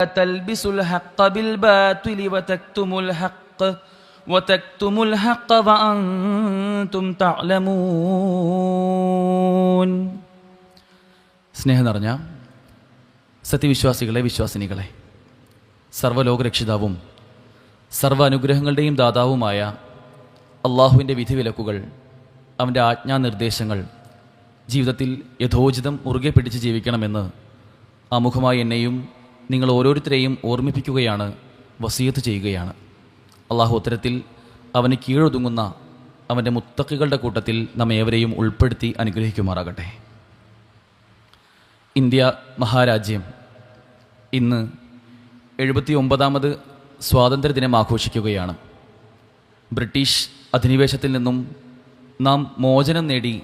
تلبسوا الحق بالباطل وتكتموا الحق وتكتموا الحق وأنتم تعلمون സ്നേഹം നിറഞ്ഞ സത്യവിശ്വാസികളെ വിശ്വാസിനികളെ സർവ്വലോകരക്ഷിതാവും സർവ്വ അനുഗ്രഹങ്ങളുടെയും ദാതാവുമായ അള്ളാഹുവിൻ്റെ വിധിവിലക്കുകൾ അവൻ്റെ ആജ്ഞാനിർദ്ദേശങ്ങൾ ജീവിതത്തിൽ യഥോചിതം മുറുകെ പിടിച്ച് ജീവിക്കണമെന്ന് ആമുഖമായി എന്നെയും നിങ്ങൾ ഓരോരുത്തരെയും ഓർമ്മിപ്പിക്കുകയാണ് വസീയത്ത് ചെയ്യുകയാണ്. അള്ളാഹു ഉത്തരത്തിൽ അവന് കീഴൊതുങ്ങുന്ന അവന്റെ മുത്തക്കുകളുടെ കൂട്ടത്തിൽ നമ്മേവരെയും ഉൾപ്പെടുത്തി അനുഗ്രഹിക്കുമാറാകട്ടെ. ഇന്ത്യ മഹാരാജ്യം ഇന്ന് എഴുപത്തി ഒമ്പതാമത് സ്വാതന്ത്ര്യദിനം ആഘോഷിക്കുകയാണ്. ബ്രിട്ടീഷ് അധിനിവേശത്തിൽ നിന്നും നാം മോചനം നേടി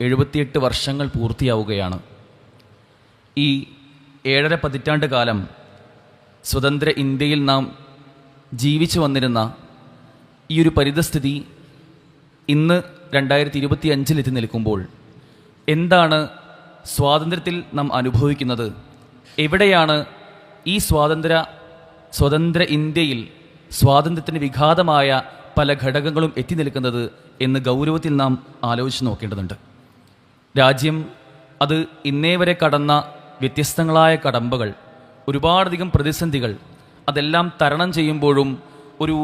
എഴുപത്തിയെട്ട് വർഷങ്ങൾ പൂർത്തിയാവുകയാണ്. ഈ ഏഴര പതിറ്റാണ്ട് കാലം സ്വതന്ത്ര ഇന്ത്യയിൽ നാം ജീവിച്ചു വന്നിരുന്ന ഈ ഒരു പരിതസ്ഥിതി ഇന്ന് രണ്ടായിരത്തി ഇരുപത്തി അഞ്ചിലെത്തി നിൽക്കുമ്പോൾ എന്താണ് സ്വാതന്ത്ര്യത്തിൽ നാം അനുഭവിക്കുന്നത്? എവിടെയാണ് ഈ സ്വാതന്ത്ര്യ സ്വതന്ത്ര ഇന്ത്യയിൽ സ്വാതന്ത്ര്യത്തിന് വിഘാതമായ പല ഘടകങ്ങളും എത്തി നിൽക്കുന്നത് എന്ന് ഗൗരവത്തിൽ നാം ആലോചിച്ച് നോക്കേണ്ടതുണ്ട്. രാജ്യം അത് ഇന്നേ വരെ കടന്ന വ്യത്യസ്തങ്ങളായ കടമ്പകൾ ഒരുപാടധികം പ്രതിസന്ധികൾ അതെല്ലാം തരണം ചെയ്യുമ്പോഴും ഒരു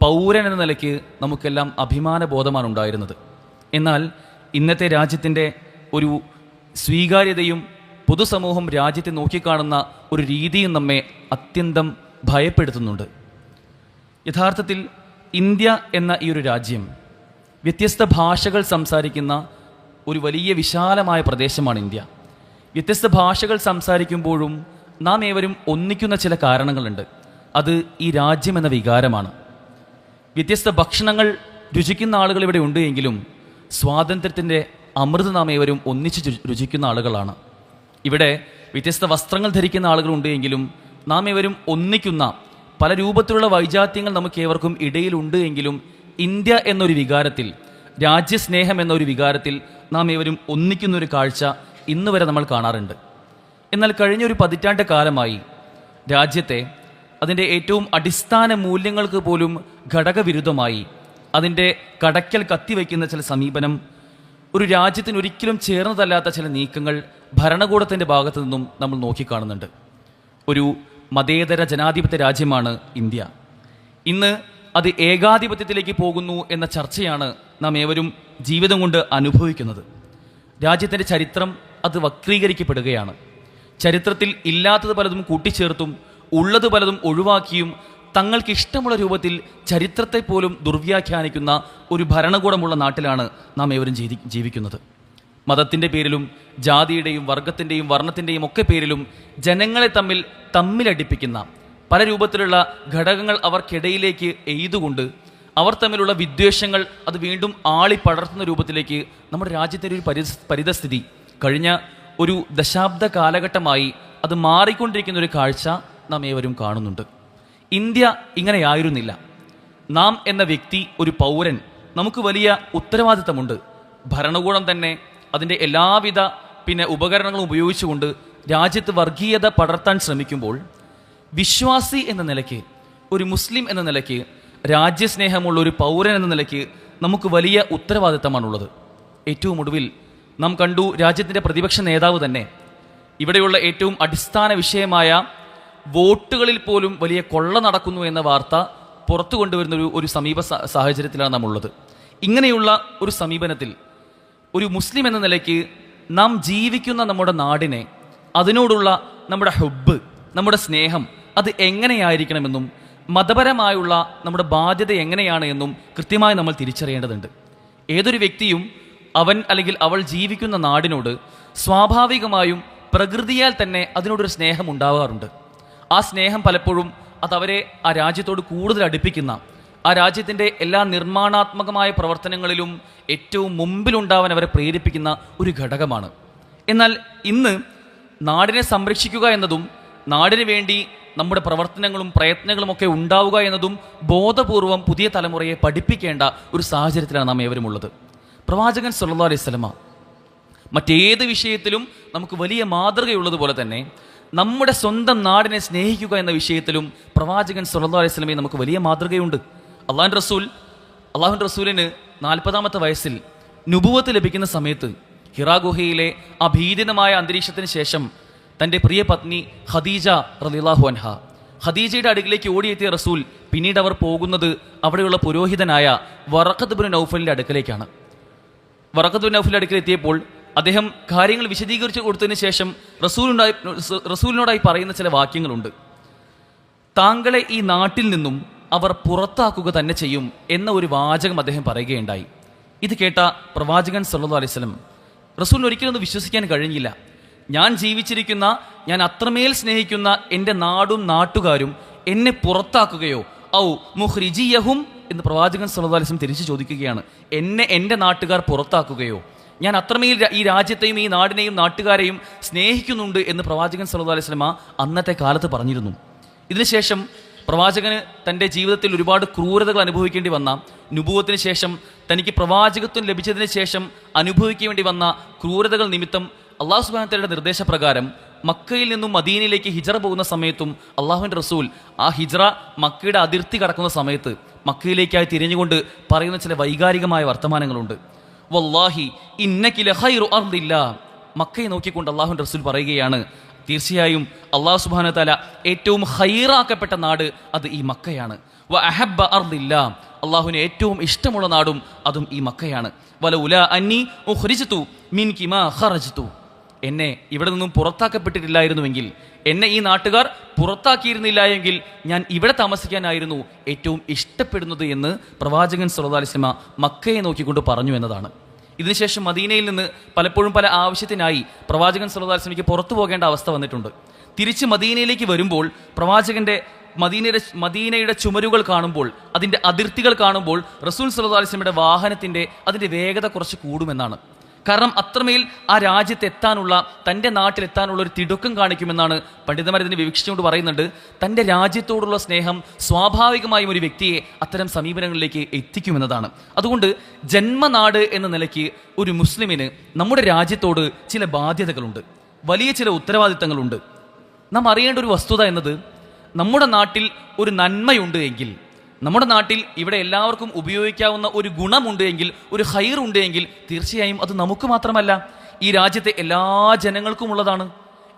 പൗരൻ എന്ന നിലയ്ക്ക് നമുക്കെല്ലാം അഭിമാന ബോധമാണ് ഉണ്ടായിരുന്നത്. എന്നാൽ ഇന്നത്തെ രാജ്യത്തിന്റെ ഒരു സ്വീകാര്യതയും പൊതുസമൂഹം രാജ്യത്തെ നോക്കിക്കാണുന്ന ഒരു രീതിയും നമ്മെ അത്യന്തം ഭയപ്പെടുത്തുന്നുണ്ട്. യഥാർത്ഥത്തിൽ ഇന്ത്യ എന്ന ഈ ഒരു രാജ്യം വ്യത്യസ്ത ഭാഷകൾ സംസാരിക്കുന്ന ഒരു വലിയ വിശാലമായ പ്രദേശമാണ് ഇന്ത്യ. വ്യത്യസ്ത ഭാഷകൾ സംസാരിക്കുമ്പോഴും നാം ഏവരും ഒന്നിക്കുന്ന ചില കാരണങ്ങളുണ്ട്. അത് ഈ രാജ്യം എന്ന വികാരമാണ്. വ്യത്യസ്ത ഭക്ഷണങ്ങൾ രുചിക്കുന്ന ആളുകൾ ഇവിടെ ഉണ്ട് എങ്കിലും സ്വാതന്ത്ര്യത്തിന്റെ അമൃത് നാം ഏവരും ഒന്നിച്ച് രുചിക്കുന്ന ആളുകളാണ്. ഇവിടെ വ്യത്യസ്ത വസ്ത്രങ്ങൾ ധരിക്കുന്ന ആളുകളുണ്ട് എങ്കിലും നാം ഏവരും ഒന്നിക്കുന്ന പല രൂപത്തിലുള്ള വൈജാത്യങ്ങൾ നമുക്ക് ഏവർക്കും ഇടയിലുണ്ട് എങ്കിലും ഇന്ത്യ എന്നൊരു വികാരത്തിൽ രാജ്യസ്നേഹം എന്നൊരു വികാരത്തിൽ നാം ഏവരും ഒന്നിക്കുന്ന ഒരു കാഴ്ച ഇന്ന് വരെ നമ്മൾ കാണാറുണ്ട്. എന്നാൽ കഴിഞ്ഞൊരു പതിറ്റാണ്ട് കാലമായി രാജ്യത്തെ അതിന്റെ ഏറ്റവും അടിസ്ഥാന മൂല്യങ്ങൾക്ക് പോലും ഘടകവിരുദ്ധമായി അതിന്റെ കടയ്ക്കൽ കത്തിവെക്കുന്ന ചില സമീപനം ഒരു രാജ്യത്തിന് ഒരിക്കലും ചേർന്നതല്ലാത്ത ചില നീക്കങ്ങൾ ഭരണകൂടത്തിന്റെ ഭാഗത്തു നിന്നും നമ്മൾ നോക്കിക്കാണുന്നുണ്ട്. ഒരു മതേതര ജനാധിപത്യ രാജ്യമാണ് ഇന്ത്യ. ഇന്ന് അത് ഏകാധിപത്യത്തിലേക്ക് പോകുന്നു എന്ന ചർച്ചയാണ് നാം ഏവരും ജീവിതം കൊണ്ട് അനുഭവിക്കുന്നത്. രാജ്യത്തിന്റെ ചരിത്രം അത് വക്രീകരിക്കപ്പെടുകയാണ്. ചരിത്രത്തിൽ ഇല്ലാത്തത് പലതും കൂട്ടിച്ചേർത്തും ഉള്ളത് പലതും ഒഴിവാക്കിയും തങ്ങൾക്ക് ഇഷ്ടമുള്ള രൂപത്തിൽ ചരിത്രത്തെ പോലും ദുർവ്യാഖ്യാനിക്കുന്ന ഒരു ഭരണകൂടമുള്ള നാട്ടിലാണ് നാം ഏവരും ജീവി- ജീവിക്കുന്നത്. മതത്തിന്റെ പേരിലും ജാതിയുടെയും വർഗത്തിന്റെയും വർണത്തിന്റെയും ഒക്കെ പേരിലും ജനങ്ങളെ തമ്മിൽ തമ്മിലടിപ്പിക്കുന്ന പല രൂപത്തിലുള്ള ഘടകങ്ങൾ അവർക്കിടയിലേക്ക് എയ്തുകൊണ്ട് അവർ തമ്മിലുള്ള വിദ്വേഷങ്ങൾ അത് വീണ്ടും ആളി പടർത്തുന്ന രൂപത്തിലേക്ക് നമ്മുടെ രാജ്യത്തിന്റെ ഒരു പരി പരിതസ്ഥിതി കഴിഞ്ഞ ഒരു ദശാബ്ദ കാലഘട്ടമായി അത് മാറിക്കൊണ്ടിരിക്കുന്ന ഒരു കാഴ്ച നാം ഏവരും കാണുന്നുണ്ട്. ഇന്ത്യ ഇങ്ങനെയായിരുന്നില്ല. നാം എന്ന വ്യക്തി ഒരു പൗരൻ നമുക്ക് വലിയ ഉത്തരവാദിത്തമുണ്ട്. ഭരണകൂടം തന്നെ അതിന്റെ എല്ലാവിധ പിന്നെ ഉപകരണങ്ങളും ഉപയോഗിച്ചുകൊണ്ട് രാജ്യത്ത് വർഗീയത പടർത്താൻ ശ്രമിക്കുമ്പോൾ വിശ്വാസി എന്ന നിലയ്ക്ക് ഒരു മുസ്ലിം എന്ന നിലയ്ക്ക് രാജ്യസ്നേഹമുള്ള ഒരു പൗരൻ എന്ന നിലയ്ക്ക് നമുക്ക് വലിയ ഉത്തരവാദിത്തമാണുള്ളത്. ഏറ്റവും ഒടുവിൽ നാം കണ്ടു രാജ്യത്തിന്റെ പ്രതിപക്ഷ നേതാവ് തന്നെ. ഇവിടെയുള്ള ഏറ്റവും അടിസ്ഥാന വിഷയമായ വോട്ടുകളിൽ പോലും വലിയ കൊള്ള നടക്കുന്നു എന്ന വാർത്ത പുറത്തു കൊണ്ടുവരുന്ന ഒരു ഒരു സമീപ സാഹചര്യത്തിലാണ് നാം ഉള്ളത് ഇങ്ങനെയുള്ള ഒരു സമീപനത്തിൽ ഒരു മുസ്ലിം എന്ന നിലയ്ക്ക് നാം ജീവിക്കുന്ന നമ്മുടെ നാടിനെ അതിനോടുള്ള നമ്മുടെ ഹുബ് നമ്മുടെ സ്നേഹം അത് എങ്ങനെയായിരിക്കണമെന്നും മതപരമായുള്ള നമ്മുടെ ബാധ്യത എങ്ങനെയാണ് എന്നും കൃത്യമായി നമ്മൾ തിരിച്ചറിയേണ്ടതുണ്ട്. ഏതൊരു വ്യക്തിയും അവൻ അല്ലെങ്കിൽ അവൾ ജീവിക്കുന്ന നാടിനോട് സ്വാഭാവികമായും പ്രകൃതിയാൽ തന്നെ അതിനോടൊരു സ്നേഹം ഉണ്ടാവാറുണ്ട്. ആ സ്നേഹം പലപ്പോഴും അതവരെ ആ രാജ്യത്തോട് കൂടുതൽ അടുപ്പിക്കുന്ന ആ രാജ്യത്തിന്റെ എല്ലാ നിർമ്മാണാത്മകമായ പ്രവർത്തനങ്ങളിലും ഏറ്റവും മുമ്പിലുണ്ടാവാൻ അവരെ പ്രേരിപ്പിക്കുന്ന ഒരു ഘടകമാണ്. എന്നാൽ ഇന്ന് നാടിനെ സംരക്ഷിക്കുക എന്നതും നാടിന് വേണ്ടി നമ്മുടെ പ്രവർത്തനങ്ങളും പ്രയത്നങ്ങളും ഒക്കെ ഉണ്ടാവുക എന്നതും ബോധപൂർവം പുതിയ തലമുറയെ പഠിപ്പിക്കേണ്ട ഒരു സാഹചര്യത്തിലാണ് നാം ഏവരും ഉള്ളത് പ്രവാചകൻ സല്ലാ അലൈഹി സ്വലമ മറ്റേത് വിഷയത്തിലും നമുക്ക് വലിയ മാതൃകയുള്ളതുപോലെ തന്നെ നമ്മുടെ സ്വന്തം നാടിനെ സ്നേഹിക്കുക എന്ന വിഷയത്തിലും പ്രവാചകൻ സല്ലാ അലൈഹി വസല്ലമയെ നമുക്ക് വലിയ മാതൃകയുണ്ട്. അള്ളാഹു റസൂൽ അള്ളാഹു റസൂലിന് നാൽപ്പതാമത്തെ വയസ്സിൽ നുപുവത്ത് ലഭിക്കുന്ന സമയത്ത് ഹിറാ ഗുഹയിലെ അന്തരീക്ഷത്തിന് ശേഷം തന്റെ പ്രിയ പത്നി ഖദീജ റളിയല്ലാഹു അൻഹ ഖദീജയുടെ അടുക്കിലേക്ക് ഓടിയെത്തിയ റസൂൽ പിന്നീട് അവർ പോകുന്നത് അവിടെയുള്ള പുരോഹിതനായ വറക്കത്ത് ബിൻ നൗഫലിന്റെ അടുക്കലേക്കാണ്. വറക്കത്തു നൗഫിൽ അടുക്കൽ എത്തിയപ്പോൾ അദ്ദേഹം കാര്യങ്ങൾ വിശദീകരിച്ചു കൊടുത്തതിന് ശേഷം റസൂലിനോടായി റസൂലിനോടായി പറയുന്ന ചില വാക്യങ്ങളുണ്ട്. താങ്കളെ ഈ നാട്ടിൽ നിന്നും അവർ പുറത്താക്കുക തന്നെ ചെയ്യും എന്ന ഒരു വാചകം അദ്ദേഹം പറയുകയുണ്ടായി. ഇത് കേട്ട പ്രവാചകൻ സല്ലു അലൈഹി സ്വലം റസൂലിന് ഒരിക്കലും ഒന്ന് വിശ്വസിക്കാൻ കഴിഞ്ഞില്ല. ഞാൻ ജീവിച്ചിരിക്കുന്ന ഞാൻ അത്രമേൽ സ്നേഹിക്കുന്ന എന്റെ നാടും നാട്ടുകാരും എന്നെ പുറത്താക്കുകയോ ഔ മുഹ്രിജിയഹും എന്ന് പ്രവാചകൻ വസല്ലം തിരിച്ചു ചോദിക്കുകയാണ്. എന്നെ എന്റെ നാട്ടുകാർ പുറത്താക്കുകയോ? ഞാൻ അത്രമേൽ ഈ രാജ്യത്തെയും ഈ നാടിനെയും നാട്ടുകാരെയും സ്നേഹിക്കുന്നുണ്ട് എന്ന് പ്രവാചകൻ അലൈഹി വസല്ലമ അന്നത്തെ കാലത്ത് പറഞ്ഞിരുന്നു. ഇതിനുശേഷം പ്രവാചകന് തന്റെ ജീവിതത്തിൽ ഒരുപാട് ക്രൂരതകൾ അനുഭവിക്കേണ്ടി വന്ന നുപൂവത്തിന് ശേഷം തനിക്ക് പ്രവാചകത്വം ലഭിച്ചതിന് ശേഷം അനുഭവിക്കേണ്ടി വന്ന ക്രൂരതകൾ നിമിത്തം അള്ളാഹു സുബാനത്തയുടെ നിർദ്ദേശപ്രകാരം മക്കയിൽ നിന്നും മദീനയിലേക്ക് ഹിജറ പോകുന്ന സമയത്തും അള്ളാഹുവിന്റെ റസൂൽ ആ ഹിജറ മക്കയുടെ അതിർത്തി കടക്കുന്ന സമയത്ത് മക്കയിലേക്കായി തിരിഞ്ഞുകൊണ്ട് പറയുന്ന ചില വൈകാരികമായ വർത്തമാനങ്ങളുണ്ട്. വല്ലാഹി ഇന്നക്കില ഹൈറു അർദില്ല. മക്കയെ നോക്കിക്കൊണ്ട് അള്ളാഹു റസൂൽ പറയുകയാണ് തീർച്ചയായും അള്ളാഹു സുബാന തല ഏറ്റവും ഹൈറാക്കപ്പെട്ട നാട് അത് ഈ മക്കയാണ്. വ അഹബ്ബ അർദില്ല. അള്ളാഹുവിന് ഏറ്റവും ഇഷ്ടമുള്ള നാടും അതും ഈ മക്കയാണ്. വല ഉല അന്നി ഉഖ്രിജ്തു മിൻ കിമാ ഹറജിത്തു എന്നെ ഇവിടെ നിന്നും പുറത്താക്കപ്പെട്ടിട്ടില്ലായിരുന്നുവെങ്കിൽ എന്നെ ഈ നാട്ടുകാർ പുറത്താക്കിയിരുന്നില്ല എങ്കിൽ ഞാൻ ഇവിടെ താമസിക്കാനായിരുന്നു ഏറ്റവും ഇഷ്ടപ്പെടുന്നത് എന്ന് പ്രവാചകൻ അലൈഹി മക്കയെ നോക്കിക്കൊണ്ട് പറഞ്ഞു എന്നതാണ്. ഇതിനുശേഷം മദീനയിൽ നിന്ന് പലപ്പോഴും പല ആവശ്യത്തിനായി പ്രവാചകൻ വസല്ലമയ്ക്ക് പുറത്തു പോകേണ്ട അവസ്ഥ വന്നിട്ടുണ്ട്. തിരിച്ച് മദീനയിലേക്ക് വരുമ്പോൾ പ്രവാചകന്റെ മദീനയുടെ മദീനയുടെ ചുമരുകൾ കാണുമ്പോൾ അതിന്റെ അതിർത്തികൾ കാണുമ്പോൾ റസൂൽ സല്ലല്ലാഹു വാഹനത്തിന്റെ അതിന്റെ വേഗത കുറച്ച് കൂടുമെന്നാണ്. കാരണം അത്രമേൽ ആ രാജ്യത്ത് എത്താനുള്ള തന്റെ നാട്ടിലെത്താനുള്ള ഒരു തിടുക്കം കാണിക്കുമെന്നാണ് പണ്ഡിതന്മാർ ഇതിനെ വിവക്ഷിച്ചുകൊണ്ട് പറയുന്നുണ്ട്. തന്റെ രാജ്യത്തോടുള്ള സ്നേഹം സ്വാഭാവികമായും ഒരു വ്യക്തിയെ അത്തരം സമീപനങ്ങളിലേക്ക് എത്തിക്കുമെന്നതാണ്. അതുകൊണ്ട് ജന്മനാട് എന്ന നിലയ്ക്ക് ഒരു മുസ്ലിമിന് നമ്മുടെ രാജ്യത്തോട് ചില ബാധ്യതകളുണ്ട്. വലിയ ചില ഉത്തരവാദിത്തങ്ങളുണ്ട്. നാം അറിയേണ്ട ഒരു വസ്തുത എന്നത് നമ്മുടെ നാട്ടിൽ ഒരു നന്മയുണ്ട് എങ്കിൽ നമ്മുടെ നാട്ടിൽ ഇവിടെ എല്ലാവർക്കും ഉപയോഗിക്കാവുന്ന ഒരു ഗുണമുണ്ട് എങ്കിൽ ഒരു ഹൈർ ഉണ്ട് എങ്കിൽ തീർച്ചയായും അത് നമുക്ക് മാത്രമല്ല. ഈ രാജ്യത്തെ എല്ലാ ജനങ്ങൾക്കും ഉള്ളതാണ്.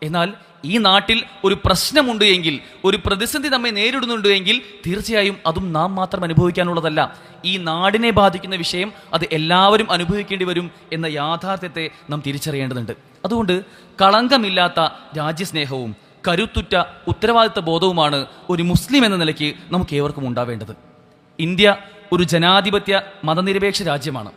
എന്നാൽ ഈ നാട്ടിൽ ഒരു പ്രശ്നമുണ്ട് എങ്കിൽ ഒരു പ്രതിസന്ധി നമ്മെ നേരിടുന്നുണ്ട് എങ്കിൽ തീർച്ചയായും അതും നാം മാത്രം അനുഭവിക്കാനുള്ളതല്ല. ഈ നാടിനെ ബാധിക്കുന്ന വിഷയം അത് എല്ലാവരും അനുഭവിക്കേണ്ടി വരും എന്ന യാഥാർത്ഥ്യത്തെ നാം തിരിച്ചറിയേണ്ടതുണ്ട്. അതുകൊണ്ട് കളങ്കമില്ലാത്ത രാജ്യസ്നേഹവും കരുത്തുറ്റ ഉത്തരവാദിത്ത ബോധവുമാണ് ഒരു മുസ്ലിം എന്ന നിലയ്ക്ക് നമുക്ക് ഏവർക്കും ഉണ്ടാവേണ്ടത്. ഇന്ത്യ ഒരു ജനാധിപത്യ മതനിരപേക്ഷ രാജ്യമാണ്.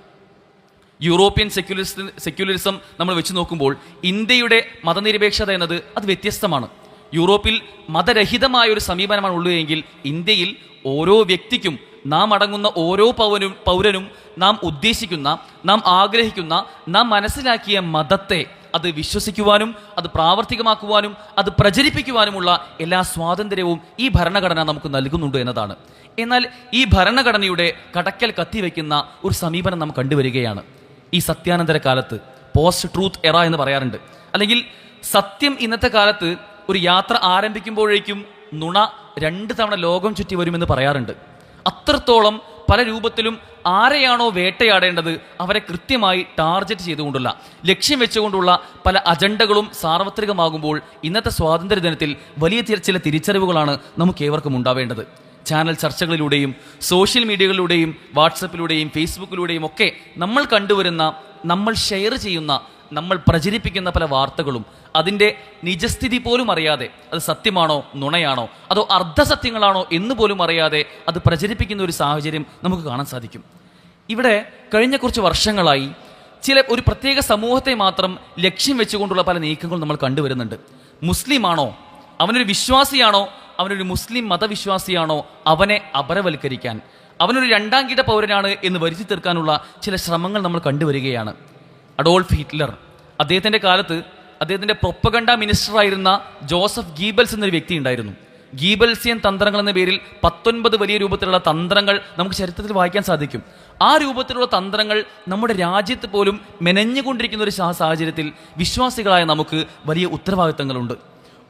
യൂറോപ്യൻ സെക്യുലറിസം സെക്യുലറിസം നമ്മൾ വെച്ച് നോക്കുമ്പോൾ ഇന്ത്യയുടെ മതനിരപേക്ഷത എന്നത് അത് വ്യത്യസ്തമാണ്. യൂറോപ്പിൽ മതരഹിതമായ ഒരു സമീപനമാണ് ഉള്ളതെങ്കിൽ ഇന്ത്യയിൽ ഓരോ വ്യക്തിക്കും നാം അടങ്ങുന്ന ഓരോ പൗരനും പൗരനും നാം ഉദ്ദേശിക്കുന്ന നാം ആഗ്രഹിക്കുന്ന നാം മനസ്സിലാക്കിയ മതത്തെ അത് വിശ്വസിക്കുവാനും അത് പ്രാവർത്തികമാക്കുവാനും അത് പ്രചരിപ്പിക്കുവാനുമുള്ള എല്ലാ സ്വാതന്ത്ര്യവും ഈ ഭരണഘടന നമുക്ക് നൽകുന്നുണ്ട് എന്നതാണ്. എന്നാൽ ഈ ഭരണഘടനയുടെ കടക്കൽ കത്തിവെക്കുന്ന ഒരു സമീപനം നാം കണ്ടുവരികയാണ്. ഈ സത്യാനന്തര കാലത്ത് പോസ്റ്റ് ട്രൂത്ത് എറ എന്ന് പറയാറുണ്ട്. അല്ലെങ്കിൽ സത്യം ഇന്നത്തെ കാലത്ത് ഒരു യാത്ര ആരംഭിക്കുമ്പോഴേക്കും നുണ രണ്ട് തവണ ലോകം ചുറ്റി വരുമെന്ന് പറയാറുണ്ട്. അത്രത്തോളം പല രൂപത്തിലും ആരെയാണോ വേട്ടയാടേണ്ടത് അവരെ കൃത്യമായി ടാർഗറ്റ് ചെയ്തുകൊണ്ടുള്ള ലക്ഷ്യം വെച്ചുകൊണ്ടുള്ള പല അജണ്ടകളും സാർവത്രികമാകുമ്പോൾ ഇന്നത്തെ സ്വാതന്ത്ര്യ ദിനത്തിൽ വലിയ ചില തിരിച്ചറിവുകളാണ് നമുക്ക് ഏവർക്കും ഉണ്ടാവേണ്ടത്. ചാനൽ ചർച്ചകളിലൂടെയും സോഷ്യൽ മീഡിയകളിലൂടെയും വാട്സപ്പിലൂടെയും ഫേസ്ബുക്കിലൂടെയും ഒക്കെ നമ്മൾ കണ്ടുവരുന്ന നമ്മൾ ഷെയർ ചെയ്യുന്ന നമ്മൾ പ്രചരിപ്പിക്കുന്ന പല വാർത്തകളും അതിന്റെ നിജസ്ഥിതി പോലും അറിയാതെ അത് സത്യമാണോ നുണയാണോ അതോ അർദ്ധസത്യങ്ങളാണോ എന്ന് പോലും അറിയാതെ അത് പ്രചരിപ്പിക്കുന്ന ഒരു സാഹചര്യം നമുക്ക് കാണാൻ സാധിക്കും. ഇവിടെ കഴിഞ്ഞ കുറച്ച് വർഷങ്ങളായി ചില ഒരു പ്രത്യേക സമൂഹത്തെ മാത്രം ലക്ഷ്യം വെച്ചുകൊണ്ടുള്ള പല നീക്കങ്ങളും നമ്മൾ കണ്ടുവരുന്നുണ്ട്. മുസ്ലിമാണോ? അവനൊരു വിശ്വാസിയാണോ? അവനൊരു മുസ്ലിം മതവിശ്വാസിയാണോ? അവനെ അപരവൽക്കരിക്കാൻ. അവനൊരു രണ്ടാം കിട പൗരനാണ് എന്ന് വരുത്തി തീർക്കാനുള്ള ചില ശ്രമങ്ങൾ നമ്മൾ കണ്ടുവരികയാണ്. Adolf Hitler. അദ്ദേഹത്തിന്റെ കാലത്ത് അദ്ദേഹത്തിന്റെ പ്രൊപ്പഗണ്ട മിനിസ്റ്റർ ആയിരുന്ന ജോസഫ് ഗീബൽസ് എന്നൊരു വ്യക്തി ഉണ്ടായിരുന്നു. ഗീബൽസിയൻ തന്ത്രങ്ങൾ എന്ന പേരിൽ പത്തൊൻപത് വലിയ രൂപത്തിലുള്ള തന്ത്രങ്ങൾ നമുക്ക് ചരിത്രത്തിൽ വായിക്കാൻ സാധിക്കും. ആ രൂപത്തിലുള്ള തന്ത്രങ്ങൾ നമ്മുടെ രാജ്യത്ത് പോലും മെനഞ്ഞുകൊണ്ടിരിക്കുന്ന ഒരു സാഹചര്യത്തിൽ വിശ്വാസികളായ നമുക്ക് വലിയ ഉത്തരവാദിത്തങ്ങളുണ്ട്.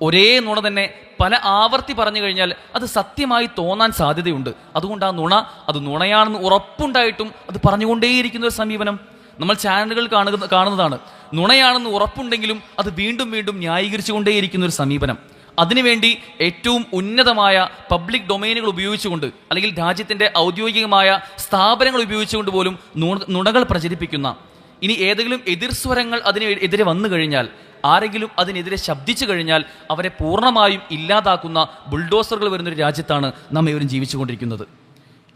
ഒരേ നുണ തന്നെ പല ആവർത്തി പറഞ്ഞു കഴിഞ്ഞാൽ അത് സത്യമായി തോന്നാൻ സാധ്യതയുണ്ട്. അതുകൊണ്ട് ആ നുണ അത് നുണയാണെന്ന് ഉറപ്പുണ്ടായിട്ടും അത് പറഞ്ഞുകൊണ്ടേയിരിക്കുന്ന ഒരു സമീപനം നമ്മൾ ചാനലുകൾ കാണുക കാണുന്നതാണ്. നുണയാണെന്ന് ഉറപ്പുണ്ടെങ്കിലും അത് വീണ്ടും വീണ്ടും ന്യായീകരിച്ചുകൊണ്ടേയിരിക്കുന്ന ഒരു സമീപനം. അതിനുവേണ്ടി ഏറ്റവും ഉന്നതമായ പബ്ലിക് ഡൊമൈനുകൾ ഉപയോഗിച്ചുകൊണ്ട് അല്ലെങ്കിൽ രാജ്യത്തിന്റെ ഔദ്യോഗികമായ സ്ഥാപനങ്ങൾ ഉപയോഗിച്ചുകൊണ്ട് പോലും നുണ- നുണകൾ പ്രചരിപ്പിക്കുന്ന. ഇനി ഏതെങ്കിലും എതിർസ്വരങ്ങൾ അതിന് എതിരെ വന്നു കഴിഞ്ഞാൽ ആരെങ്കിലും അതിനെതിരെ ശബ്ദിച്ചു കഴിഞ്ഞാൽ അവരെ പൂർണമായും ഇല്ലാതാക്കുന്ന ബുൾഡോസറുകൾ വരുന്നൊരു രാജ്യത്താണ് നാം ഇവരും ജീവിച്ചുകൊണ്ടിരിക്കുന്നത്.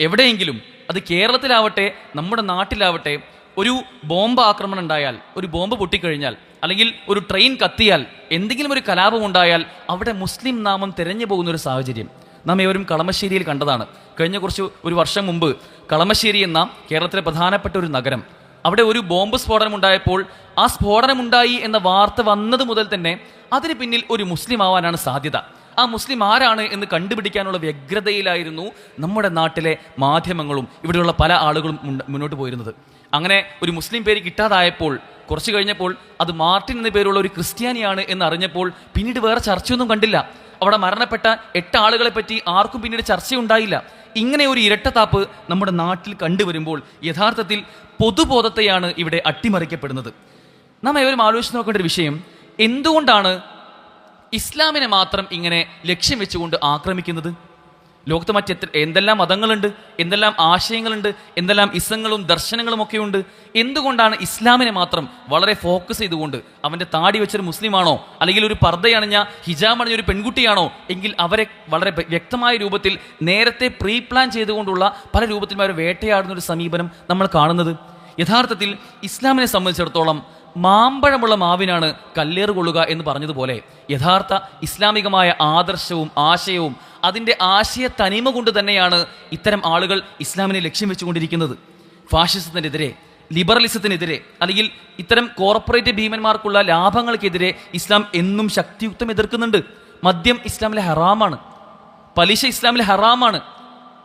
എവിടെയെങ്കിലും അത് കേരളത്തിലാവട്ടെ നമ്മുടെ നാട്ടിലാവട്ടെ ഒരു ബോംബ് ആക്രമണം ഉണ്ടായാൽ ഒരു ബോംബ് പൊട്ടിക്കഴിഞ്ഞാൽ അല്ലെങ്കിൽ ഒരു ട്രെയിൻ കത്തിയാൽ എന്തെങ്കിലും ഒരു കലാപം ഉണ്ടായാൽ അവിടെ മുസ്ലിം നാമം തിരഞ്ഞു പോകുന്ന ഒരു സാഹചര്യം നാം ഏവരും കളമശ്ശേരിയിൽ കണ്ടതാണ്. കഴിഞ്ഞ കുറച്ച് ഒരു വർഷം മുമ്പ് കളമശ്ശേരി എന്ന കേരളത്തിലെ പ്രധാനപ്പെട്ട ഒരു നഗരം അവിടെ ഒരു ബോംബ് സ്ഫോടനം ഉണ്ടായപ്പോൾ ആ സ്ഫോടനമുണ്ടായി എന്ന വാർത്ത വന്നത് മുതൽ തന്നെ അതിന് പിന്നിൽ ഒരു മുസ്ലിം ആവാനാണ് സാധ്യത. ആ മുസ്ലിം ആരാണ് എന്ന് കണ്ടുപിടിക്കാനുള്ള വ്യഗ്രതയിലായിരുന്നു നമ്മുടെ നാട്ടിലെ മാധ്യമങ്ങളും ഇവിടെയുള്ള പല ആളുകളും മുന്നോട്ട് പോയിരുന്നത്. അങ്ങനെ ഒരു മുസ്ലിം പേര് കിട്ടാതായപ്പോൾ കുറച്ച് കഴിഞ്ഞപ്പോൾ അത് മാർട്ടിൻ എന്ന പേരുള്ള ഒരു ക്രിസ്ത്യാനിയാണ് എന്ന് അറിഞ്ഞപ്പോൾ പിന്നീട് വേറെ ചർച്ചയൊന്നും കണ്ടില്ല. അവിടെ മരണപ്പെട്ട എട്ട് ആളുകളെ പറ്റി ആർക്കും പിന്നീട് ചർച്ചയുണ്ടായില്ല. ഇങ്ങനെ ഒരു ഇരട്ടത്താപ്പ് നമ്മുടെ നാട്ടിൽ കണ്ടുവരുമ്പോൾ യഥാർത്ഥത്തിൽ പൊതുബോധത്തെയാണ് ഇവിടെ അട്ടിമറിക്കപ്പെടുന്നത്. നാം ഏവരും ആലോചിച്ച് നോക്കേണ്ട ഒരു വിഷയം എന്തുകൊണ്ടാണ് ഇസ്ലാമിനെ മാത്രം ഇങ്ങനെ ലക്ഷ്യം വെച്ചുകൊണ്ട് ആക്രമിക്കുന്നത്? ലോകത്ത് മറ്റെത്ര എന്തെല്ലാം മതങ്ങളുണ്ട് എന്തെല്ലാം ആശയങ്ങളുണ്ട് എന്തെല്ലാം ഇസങ്ങളും ദർശനങ്ങളും ഒക്കെ ഉണ്ട് എന്തുകൊണ്ടാണ് ഇസ്ലാമിനെ മാത്രം വളരെ ഫോക്കസ് ചെയ്തുകൊണ്ട് അവന്റെ താടി വെച്ചൊരു മുസ്ലിമാണോ അല്ലെങ്കിൽ ഒരു പർദ്ദയണിഞ്ഞ ഹിജാബ് അണിഞ്ഞ ഒരു പെൺകുട്ടിയാണോ എങ്കിൽ അവരെ വളരെ വ്യക്തമായ രൂപത്തിൽ നേരത്തെ പ്രീ പ്ലാൻ ചെയ്തുകൊണ്ടുള്ള പല രൂപത്തിലും അവർ വേട്ടയാടുന്ന ഒരു സമീപനം നമ്മൾ കാണുന്നത്. യഥാർത്ഥത്തിൽ ഇസ്ലാമിനെ സംബന്ധിച്ചിടത്തോളം മാമ്പഴമുള്ള മാവിനാണ് കല്ലേറ് കൊള്ളുക എന്ന് പറഞ്ഞതുപോലെ യഥാർത്ഥ ഇസ്ലാമികമായ ആദർശവും ആശയവും അതിന്റെ ആശയ തനിമ കൊണ്ട് തന്നെയാണ് ഇത്തരം ആളുകൾ ഇസ്ലാമിനെ ലക്ഷ്യം വെച്ചുകൊണ്ടിരിക്കുന്നത്. ഫാഷിസത്തിനെതിരെ ലിബറലിസത്തിനെതിരെ അല്ലെങ്കിൽ ഇത്തരം കോർപ്പറേറ്റ് ഭീമന്മാർക്കുള്ള ലാഭങ്ങൾക്കെതിരെ ഇസ്ലാം എന്നും ശക്തിയുക്തം എതിർക്കുന്നുണ്ട്. മദ്യം ഇസ്ലാമിലെ ഹറാമാണ്. പലിശ ഇസ്ലാമിലെ ഹറാമാണ്.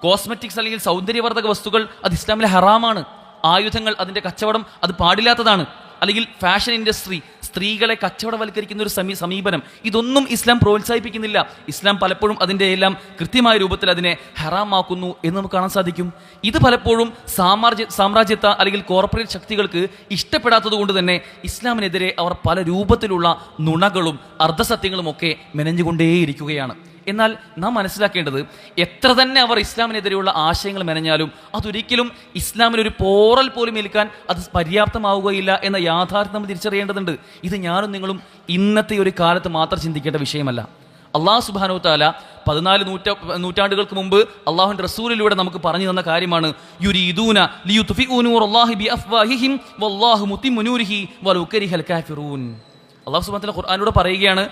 കോസ്മെറ്റിക്സ് അല്ലെങ്കിൽ സൗന്ദര്യവർദ്ധക വസ്തുക്കൾ അത് ഇസ്ലാമിലെ ഹറാമാണ്. ആയുധങ്ങൾ അതിന്റെ കച്ചവടം അത് പാടില്ലാത്തതാണ്. അല്ലെങ്കിൽ ഫാഷൻ ഇൻഡസ്ട്രി സ്ത്രീകളെ കച്ചവടവൽക്കരിക്കുന്ന ഒരു സമീ സമീപനം. ഇതൊന്നും ഇസ്ലാം പ്രോത്സാഹിപ്പിക്കുന്നില്ല. ഇസ്ലാം പലപ്പോഴും അതിന്റെ എല്ലാം കൃത്യമായ രൂപത്തിൽ അതിനെ ഹറാമാക്കുന്നു എന്ന് നമുക്ക് കാണാൻ സാധിക്കും. ഇത് പലപ്പോഴും സാമ്രാജ്യ സാമ്രാജ്യത്വ അല്ലെങ്കിൽ കോർപ്പറേറ്റ് ശക്തികൾക്ക് ഇഷ്ടപ്പെടാത്തത് കൊണ്ട് തന്നെ ഇസ്ലാമിനെതിരെ അവർ പല രൂപത്തിലുള്ള നുണകളും അർദ്ധസത്യങ്ങളും ഒക്കെ മെനഞ്ഞുകൊണ്ടേയിരിക്കുകയാണ്. എന്നാൽ നാം മനസ്സിലാക്കേണ്ടത് എത്ര തന്നെ അവർ ഇസ്ലാമിനെതിരെയുള്ള ആശയങ്ങൾ മെനഞ്ഞാലും അതൊരിക്കലും ഇസ്ലാമിനൊരു പോറൽ പോലും ഏൽക്കാൻ അത് പര്യാപ്തമാവുകയില്ല എന്ന യാഥാർത്ഥ്യം നമ്മൾ തിരിച്ചറിയേണ്ടതുണ്ട്. ഇത് ഞാനും നിങ്ങളും ഇന്നത്തെ ഒരു കാലത്ത് മാത്രം ചിന്തിക്കേണ്ട വിഷയമല്ല. അള്ളാഹു സുബാനു താല പതിനാല് നൂറ്റ നൂറ്റാണ്ടുകൾക്ക് മുമ്പ് അള്ളാഹുന്റെ റസൂലിലൂടെ നമുക്ക് പറഞ്ഞു തന്ന കാര്യമാണ്. യുരീദൂന അള്ളാഹി ബി അഫ്വാഹിഹിം വല്ലാഹു മുത്തിമ്മു നൂരിഹി വലൗ കരിഹൽ കാഫിറൂൻ. അള്ളാഹു സുബാൻ ഖുർആാനോട് പറയുകയാണ്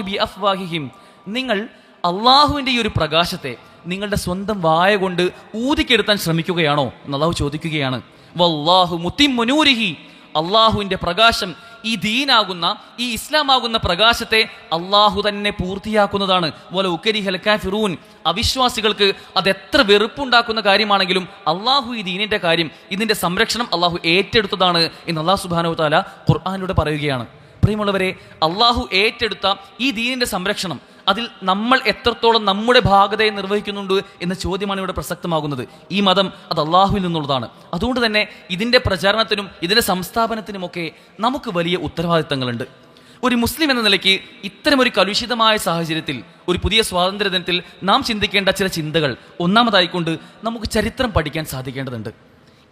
ബി അഫ്വാഹിഹിം. നിങ്ങൾ അള്ളാഹുവിന്റെ ഈ ഒരു പ്രകാശത്തെ നിങ്ങളുടെ സ്വന്തം വായ കൊണ്ട് ഊതിക്കെടുത്താൻ ശ്രമിക്കുകയാണോ എന്ന് അള്ളാഹു ചോദിക്കുകയാണ് വല്ലാഹു മുത്തിം നൂരിഹി അള്ളാഹുവിന്റെ പ്രകാശം ഈ ദീനാകുന്ന ഈ ഇസ്ലാമാകുന്ന പ്രകാശത്തെ അള്ളാഹു തന്നെ പൂർത്തിയാക്കുന്നതാണ്. പോലെ ഉക്കരി കാഫിറൂൻ. അവിശ്വാസികൾക്ക് അത് എത്ര വെറുപ്പുണ്ടാക്കുന്ന കാര്യമാണെങ്കിലും അള്ളാഹു ഈ ദീനിന്റെ കാര്യം ഇതിന്റെ സംരക്ഷണം അള്ളാഹു ഏറ്റെടുത്തതാണ് എന്ന് അള്ളാഹു സുബാനു താല ഖുർആാനിലൂടെ പറയുകയാണ്. പ്രിയമുള്ളവരെ അള്ളാഹു ഏറ്റെടുത്ത ഈ ദീനിന്റെ സംരക്ഷണം അതിൽ നമ്മൾ എത്രത്തോളം നമ്മുടെ ഭാഗതയെ നിർവഹിക്കുന്നുണ്ട് എന്ന ചോദ്യമാണ് ഇവിടെ പ്രസക്തമാകുന്നത്. ഈ മതം അത് അള്ളാഹുവിൽ നിന്നുള്ളതാണ്. അതുകൊണ്ട് തന്നെ ഇതിന്റെ പ്രചാരണത്തിനും ഇതിന്റെ സംസ്ഥാപനത്തിനുമൊക്കെ നമുക്ക് വലിയ ഉത്തരവാദിത്തങ്ങളുണ്ട്. ഒരു മുസ്ലിം എന്ന നിലയ്ക്ക് ഇത്തരമൊരു കലുഷിതമായ സാഹചര്യത്തിൽ ഒരു പുതിയ സ്വാതന്ത്ര്യ ദിനത്തിൽ നാം ചിന്തിക്കേണ്ട ചില ചിന്തകൾ ഒന്നാമതായിക്കൊണ്ട് നമുക്ക് ചരിത്രം പഠിക്കാൻ സാധിക്കേണ്ടതുണ്ട്.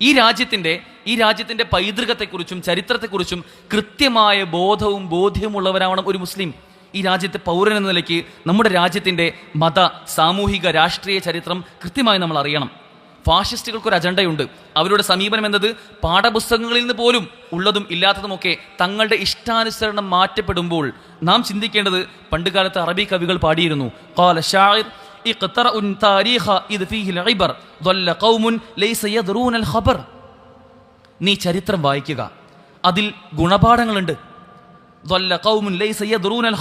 ഈ രാജ്യത്തിന്റെ ഈ രാജ്യത്തിന്റെ പൈതൃകത്തെക്കുറിച്ചും ചരിത്രത്തെക്കുറിച്ചും കൃത്യമായ ബോധവും ബോധ്യവുമുള്ളവരാവണം ഒരു മുസ്ലിം. ഈ രാജ്യത്തെ പൗരൻ എന്ന നിലയ്ക്ക് നമ്മുടെ രാജ്യത്തിന്റെ മത സാമൂഹിക രാഷ്ട്രീയ ചരിത്രം കൃത്യമായി നമ്മൾ അറിയണം ഫാഷിസ്റ്റുകൾക്ക് ഒരു അജണ്ടയുണ്ട് അവരുടെ സമീപനം എന്നത് പാഠപുസ്തകങ്ങളിൽ നിന്ന് പോലും ഉള്ളതും ഇല്ലാത്തതുമൊക്കെ തങ്ങളുടെ ഇഷ്ടാനുസരണം മാറ്റപ്പെടുമ്പോൾ നാം ചിന്തിക്കേണ്ടത് പണ്ടുകാലത്ത് അറബി കവികൾ പാടിയിരുന്നു قال الشاعر اقترأوا التاريخ إذ فيه العبر ضل قوم ليس يدرون الخبر നീ ചരിത്രം വായിക്കുക അതിൽ ഗുണപാഠങ്ങളുണ്ട്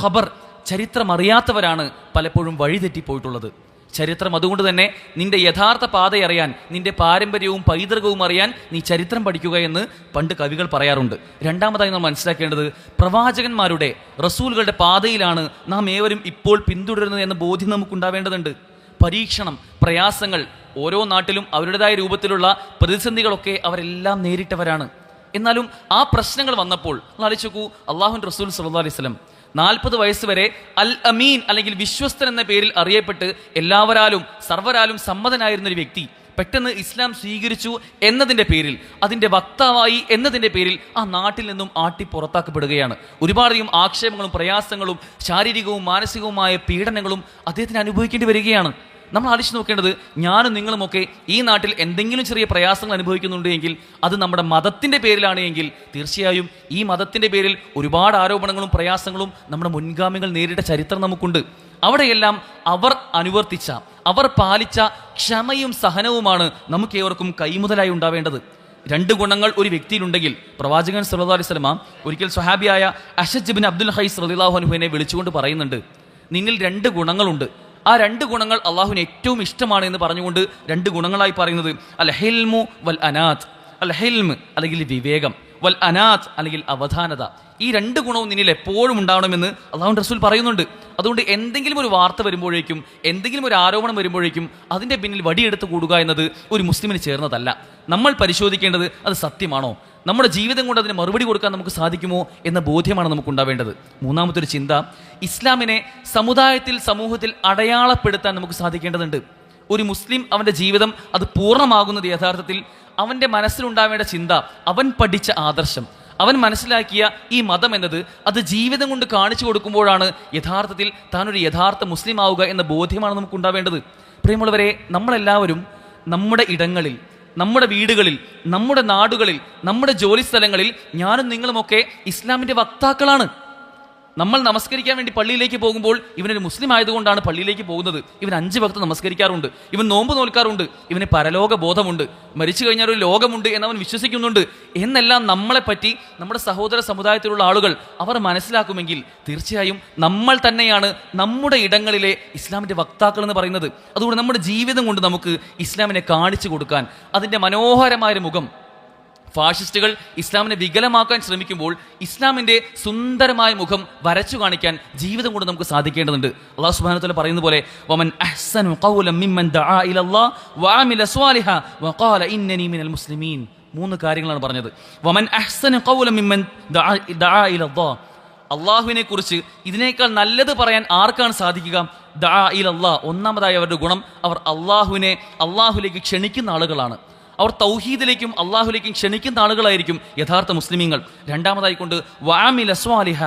ഖബർ ചരിത്രം അറിയാത്തവരാണ് പലപ്പോഴും വഴിതെറ്റിപ്പോയിട്ടുള്ളത് ചരിത്രം അതുകൊണ്ട് തന്നെ നിന്റെ യഥാർത്ഥ പാത അറിയാൻ നിന്റെ പാരമ്പര്യവും പൈതൃകവും അറിയാൻ നീ ചരിത്രം പഠിക്കുക എന്ന് പണ്ട് കവികൾ പറയാറുണ്ട്. രണ്ടാമതായി നാം മനസ്സിലാക്കേണ്ടത് പ്രവാചകന്മാരുടെ റസൂലുകളുടെ പാതയിലാണ് നാം ഏവരും ഇപ്പോൾ പിന്തുടരുന്നത് എന്ന ബോധ്യം നമുക്കുണ്ടാവേണ്ടതുണ്ട്. പരീക്ഷണം പ്രയാസങ്ങൾ ഓരോ നാട്ടിലും അവരുടേതായ രൂപത്തിലുള്ള പ്രതിസന്ധികളൊക്കെ അവരെല്ലാം നേരിട്ടവരാണ്. എന്നാലും ആ പ്രശ്നങ്ങൾ വന്നപ്പോൾ ആലോചിച്ച് നോക്കൂ അള്ളാഹു റസൂൽ സല്ലാ അലൈഹി വസല്ലം നാൽപ്പത് വയസ്സ് വരെ അൽ അമീൻ അല്ലെങ്കിൽ വിശ്വസ്തൻ എന്ന പേരിൽ അറിയപ്പെട്ട് എല്ലാവരാലും സർവരാലും സമ്മതനായിരുന്ന ഒരു വ്യക്തി പെട്ടെന്ന് ഇസ്ലാം സ്വീകരിച്ചു എന്നതിന്റെ പേരിൽ അതിന്റെ വക്താവായി എന്നതിന്റെ പേരിൽ ആ നാട്ടിൽ നിന്നും ആട്ടി പുറത്താക്കപ്പെടുകയാണ്. ഒരുപാടധികം ആക്ഷേപങ്ങളും പ്രയാസങ്ങളും ശാരീരികവും മാനസികവുമായ പീഡനങ്ങളും അദ്ദേഹത്തിന് അനുഭവിക്കേണ്ടി വരികയാണ്. നമ്മൾ ആലോചിച്ച് നോക്കേണ്ടത് ഞാനും നിങ്ങളുമൊക്കെ ഈ നാട്ടിൽ എന്തെങ്കിലും ചെറിയ പ്രയാസങ്ങൾ അനുഭവിക്കുന്നുണ്ട് എങ്കിൽ അത് നമ്മുടെ മതത്തിന്റെ പേരിലാണ് എങ്കിൽ തീർച്ചയായും ഈ മതത്തിന്റെ പേരിൽ ഒരുപാട് ആരോപണങ്ങളും പ്രയാസങ്ങളും നമ്മുടെ മുൻഗാമികൾ നേരിട്ട ചരിത്രം നമുക്കുണ്ട്. അവിടെയെല്ലാം അവർ അനുവർത്തിച്ച അവർ പാലിച്ച ക്ഷമയും സഹനവുമാണ് നമുക്ക് ഏവർക്കും കൈമുതലായി ഉണ്ടാവേണ്ടത്. രണ്ട് ഗുണങ്ങൾ ഒരു വ്യക്തിയിലുണ്ടെങ്കിൽ പ്രവാചകൻ അലൈഹി വസല്ലമ ഒരിക്കൽ സ്വഹാബിയായ അഷജ് ബിൻ അബ്ദുൽ ഹൈസ് റളിയല്ലാഹു അൻഹുവിനെ വിളിച്ചുകൊണ്ട് പറയുന്നുണ്ട് നിന്നിൽ രണ്ട് ഗുണങ്ങളുണ്ട്. ആ രണ്ട് ഗുണങ്ങൾ അള്ളാഹുവിന് ഏറ്റവും ഇഷ്ടമാണ് എന്ന് പറഞ്ഞുകൊണ്ട് രണ്ട് ഗുണങ്ങളായി പറയുന്നത്. അൽ ഹെൽമു വൽ അനാഥ് അൽ ഹെൽമ് അല്ലെങ്കിൽ വിവേകം. വൽ അനാഥ് അല്ലെങ്കിൽ അവധാനത. ഈ രണ്ട് ഗുണവും നിന്നിൽ എപ്പോഴും ഉണ്ടാവണമെന്ന് അള്ളാഹു റസൂൽ പറയുന്നുണ്ട്. അതുകൊണ്ട് എന്തെങ്കിലും ഒരു വാർത്ത വരുമ്പോഴേക്കും എന്തെങ്കിലും ഒരു ആരോപണം വരുമ്പോഴേക്കും അതിന്റെ പിന്നിൽ വടിയെടുത്ത് കൂടുക എന്നത് ഒരു മുസ്ലിമിന് ചേർന്നതല്ല. നമ്മൾ പരിശോധിക്കേണ്ടത് അത് സത്യമാണോ? നമ്മുടെ ജീവിതം കൊണ്ട് അതിന് മറുപടി കൊടുക്കാൻ നമുക്ക് സാധിക്കുമോ എന്ന ബോധ്യമാണ് നമുക്ക് ഉണ്ടാവേണ്ടത് മൂന്നാമത്തെ ഒരു ചിന്ത ഇസ്ലാമിനെ സമുദായത്തിൽ സമൂഹത്തിൽ അടയാളപ്പെടുത്താൻ നമുക്ക് സാധിക്കേണ്ടതുണ്ട്. ഒരു മുസ്ലിം അവന്റെ ജീവിതം അത് പൂർണമാകുന്നത് യഥാർത്ഥത്തിൽ അവന്റെ മനസ്സിലുണ്ടാവേണ്ട ചിന്ത അവൻ പഠിച്ച ആദർശം അവൻ മനസ്സിലാക്കിയ ഈ മതം എന്നത് അത് ജീവിതം കൊണ്ട് കാണിച്ചു കൊടുക്കുമ്പോഴാണ് യഥാർത്ഥത്തിൽ താനൊരു യഥാർത്ഥ മുസ്ലിം ആവുക എന്ന ബോധ്യമാണ് നമുക്ക് ഉണ്ടാവേണ്ടത് പ്രിയമുള്ളവരെ നമ്മളെല്ലാവരും നമ്മുടെ ഇടങ്ങളിൽ നമ്മുടെ വീടുകളിൽ നമ്മുടെ നാടുകളിൽ നമ്മുടെ ജോലി സ്ഥലങ്ങളിൽ ഞാനും നിങ്ങളുമൊക്കെ ഇസ്ലാമിന്റെ വക്താക്കളാണ്. നമ്മൾ നമസ്കരിക്കാൻ വേണ്ടി പള്ളിയിലേക്ക് പോകുമ്പോൾ ഇവനൊരു മുസ്ലിം ആയതുകൊണ്ടാണ് പള്ളിയിലേക്ക് പോകുന്നത്. ഇവൻ അഞ്ച് ഭക്ത നമസ്കരിക്കാറുണ്ട്. ഇവൻ നോമ്പ് നോൽക്കാറുണ്ട്. ഇവന് പരലോക ബോധമുണ്ട്. മരിച്ചു കഴിഞ്ഞാൽ ഒരു ലോകമുണ്ട് എന്നവൻ വിശ്വസിക്കുന്നുണ്ട്. എന്നെല്ലാം നമ്മളെ പറ്റി നമ്മുടെ സഹോദര സമുദായത്തിലുള്ള ആളുകൾ അവർ മനസ്സിലാക്കുമെങ്കിൽ തീർച്ചയായും നമ്മൾ തന്നെയാണ് നമ്മുടെ ഇടങ്ങളിലെ ഇസ്ലാമിന്റെ വക്താക്കൾ എന്ന് പറയുന്നത്. അതുകൊണ്ട് നമ്മുടെ ജീവിതം കൊണ്ട് നമുക്ക് ഇസ്ലാമിനെ കാണിച്ചു കൊടുക്കാൻ അതിന്റെ മനോഹരമായ മുഖം ഫാഷിസ്റ്റുകൾ ഇസ്ലാമിനെ വികലമാക്കാൻ ശ്രമിക്കുമ്പോൾ ഇസ്ലാമിന്റെ സുന്ദരമായ മുഖം വരച്ചു കാണിക്കാൻ ജീവിതം കൊണ്ട് നമുക്ക് സാധിക്കേണ്ടതുണ്ട്. അള്ളാഹു സുബ്ഹാനഹു പറയുന്ന പോലെ വമൻ സ്വാലിഹ ഇന്നനി മിനൽ മുസ്ലിമീൻ. മൂന്ന് കാര്യങ്ങളാണ് പറഞ്ഞത്. വമൻ അഹ്സനു അള്ളാഹുവിനെ കുറിച്ച് ഇതിനേക്കാൾ നല്ലത് പറയാൻ ആർക്കാണ് സാധിക്കുക? ദാ ഇലല്ലാ ഒന്നാമതായി അവരുടെ ഗുണം അവർ അള്ളാഹുവിനെ അള്ളാഹുലേക്ക് ക്ഷണിക്കുന്ന ആളുകളാണ്. അവർ തൗഹീദിലേക്കും അള്ളാഹുലേക്കും ക്ഷണിക്കുന്ന ആളുകളായിരിക്കും യഥാർത്ഥ മുസ്ലിമീങ്ങൾ. രണ്ടാമതായിക്കൊണ്ട് വാമിൽ അസ്വാലിഹ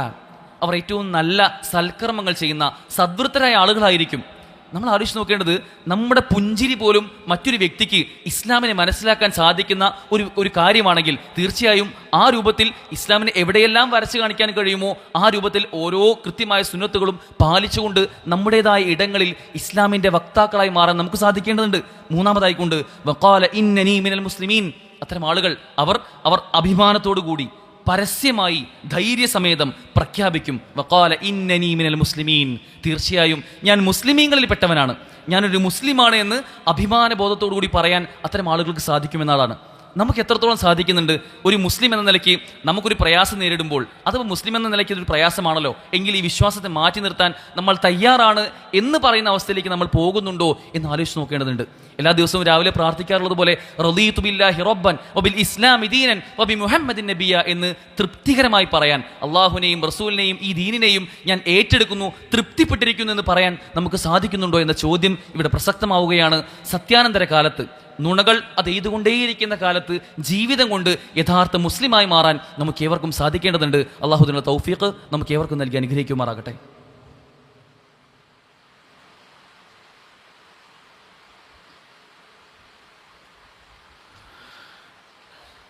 അവർ ഏറ്റവും നല്ല സൽക്കർമ്മങ്ങൾ ചെയ്യുന്ന സദ്വൃത്തരായ ആളുകളായിരിക്കും നമ്മൾ ആലോചിച്ച് നോക്കേണ്ടത് നമ്മുടെ പുഞ്ചിരി പോലും മറ്റൊരു വ്യക്തിക്ക് ഇസ്ലാമിനെ മനസ്സിലാക്കാൻ സാധിക്കുന്ന ഒരു ഒരു കാര്യമാണെങ്കിൽ തീർച്ചയായും ആ രൂപത്തിൽ ഇസ്ലാമിനെ എവിടെയെല്ലാം വരച്ചു കാണിക്കാൻ കഴിയുമോ ആ രൂപത്തിൽ ഓരോ കൃത്യമായ സുന്നത്തുകളും പാലിച്ചുകൊണ്ട് നമ്മുടേതായ ഇടങ്ങളിൽ ഇസ്ലാമിന്റെ വക്താക്കളായി മാറാൻ നമുക്ക് സാധിക്കേണ്ടതുണ്ട്. മൂന്നാമതായിക്കൊണ്ട് വക്കാല ഇന്നനീ മിനൽ മുസ്ലിമീൻ. അത്തരം ആളുകൾ അവർ അവർ അഭിമാനത്തോടു കൂടി പരസ്യമായി ധൈര്യസമേതം പ്രഖ്യാപിക്കും. വക്കാല ഇന്നനീ മിനൽ മുസ്ലിമീൻ. തീർച്ചയായും ഞാൻ മുസ്ലിമീങ്ങളിൽ പെട്ടവനാണ് ഞാനൊരു മുസ്ലിമാണ് എന്ന് അഭിമാനബോധത്തോടു കൂടി പറയാൻ അത്തരം ആളുകൾക്ക് സാധിക്കുമെന്നാണ്. നമുക്ക് എത്രത്തോളം സാധിക്കുന്നുണ്ട്? ഒരു മുസ്ലിം എന്ന നിലയ്ക്ക് നമുക്കൊരു പ്രയാസം നേരിടുമ്പോൾ അഥവാ മുസ്ലിം എന്ന നിലയ്ക്ക് ഇതൊരു പ്രയാസമാണല്ലോ. എങ്കിൽ ഈ വിശ്വാസത്തെ മാറ്റി നിർത്താൻ നമ്മൾ തയ്യാറാണ് എന്ന് പറയുന്ന അവസ്ഥയിലേക്ക് നമ്മൾ പോകുന്നുണ്ടോ എന്ന് ആലോചിച്ച് നോക്കേണ്ടതുണ്ട്. എല്ലാ ദിവസവും രാവിലെ പ്രാർത്ഥിക്കാറുള്ളത് പോലെ റദീതു ബില്ലാഹി റബ്ബൻ വബിൽ ഇസ്ലാമി ദീനൻ വബി മുഹമ്മദിൻ നബിയ എന്ന് തൃപ്തികരമായി പറയാൻ അള്ളാഹുവിനെയും റസൂലിനെയും ഈ ദീനിനെയും ഞാൻ ഏറ്റെടുക്കുന്നു തൃപ്തിപ്പെട്ടിരിക്കുന്നു എന്ന് പറയാൻ നമുക്ക് സാധിക്കുന്നുണ്ടോ എന്ന ചോദ്യം ഇവിടെ പ്രസക്തമാവുകയാണ്. സത്യാനന്തര കാലത്ത് നുണകൾ അത് എഴുതുകൊണ്ടേയിരിക്കുന്ന കാലത്ത് ജീവിതം കൊണ്ട് യഥാർത്ഥ മുസ്ലിമായി മാറാൻ നമുക്ക് ഏവർക്കും സാധിക്കേണ്ടതുണ്ട്. അള്ളാഹുദിനുള്ള തൗഫീഖ് നമുക്ക് ഏവർക്കും നൽകി അനുഗ്രഹിക്കുമാറാകട്ടെ.